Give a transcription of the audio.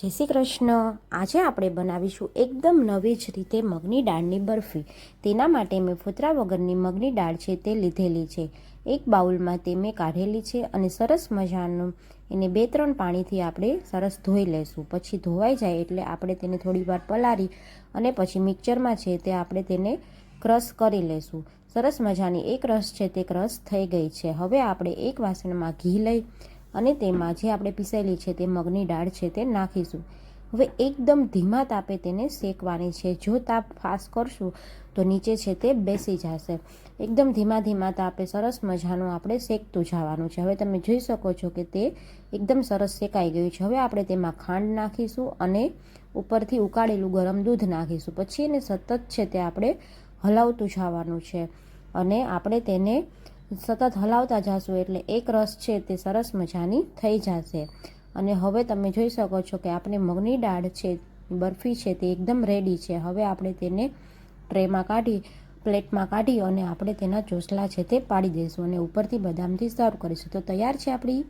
જય શ્રી કૃષ્ણ. આજે આપણે બનાવીશું એકદમ નવી જ રીતે મગની દાળની બરફી. તેના માટે મેં ફોતરા વગરની મગની દાળ છે તે લીધેલી છે. એક બાઉલમાં તે મેં કાઢેલી છે અને સરસ મજાનું એને બે ત્રણ પાણીથી આપણે સરસ ધોઈ લેશું. પછી ધોવાઈ જાય એટલે આપણે તેને થોડીવાર પલાળી અને પછી મિક્સરમાં છે તે આપણે તેને ક્રશ કરી લેશું. સરસ મજાની એક રસ છે તે ક્રશ થઈ ગઈ છે. હવે આપણે એક વાસણમાં ઘી લઈ અને તેમાં જે આપણે પીસેલી છે તે મગની દાળ છે તે નાખીશું. હવે એકદમ ધીમા તાપે તેને શેકવાની છે. જો તાપ ફાસ્ટ કરશું તો નીચે છે તે બેસી જશે. એકદમ ધીમા ધીમા તાપે સરસ મજાનું આપણે શેકતું જવાનું છે. હવે તમે જોઈ શકો છો કે તે એકદમ સરસ શેકાઈ ગયું છે. હવે આપણે તેમાં ખાંડ નાખીશું અને ઉપરથી ઉકાળેલું ગરમ દૂધ નાખીશું. પછી એને સતત છે તે આપણે હલાવતું જવાનું છે. અને આપણે તેને સતત હલાવતા જશો એટલે એક રસ છે તે સરસ મજાની થઈ જશે. અને હવે તમે જોઈ શકો છો કે આપણે મગની દાળ છે, બરફી છે તે એકદમ રેડી છે. હવે આપણે તેને ટ્રેમાં કાઢી, પ્લેટમાં કાઢી અને આપણે તેના ચોસલા છે તે પાડી દઈશું અને ઉપરથી બદામથી સર્વ કરીશું. તો તૈયાર છે આપણી?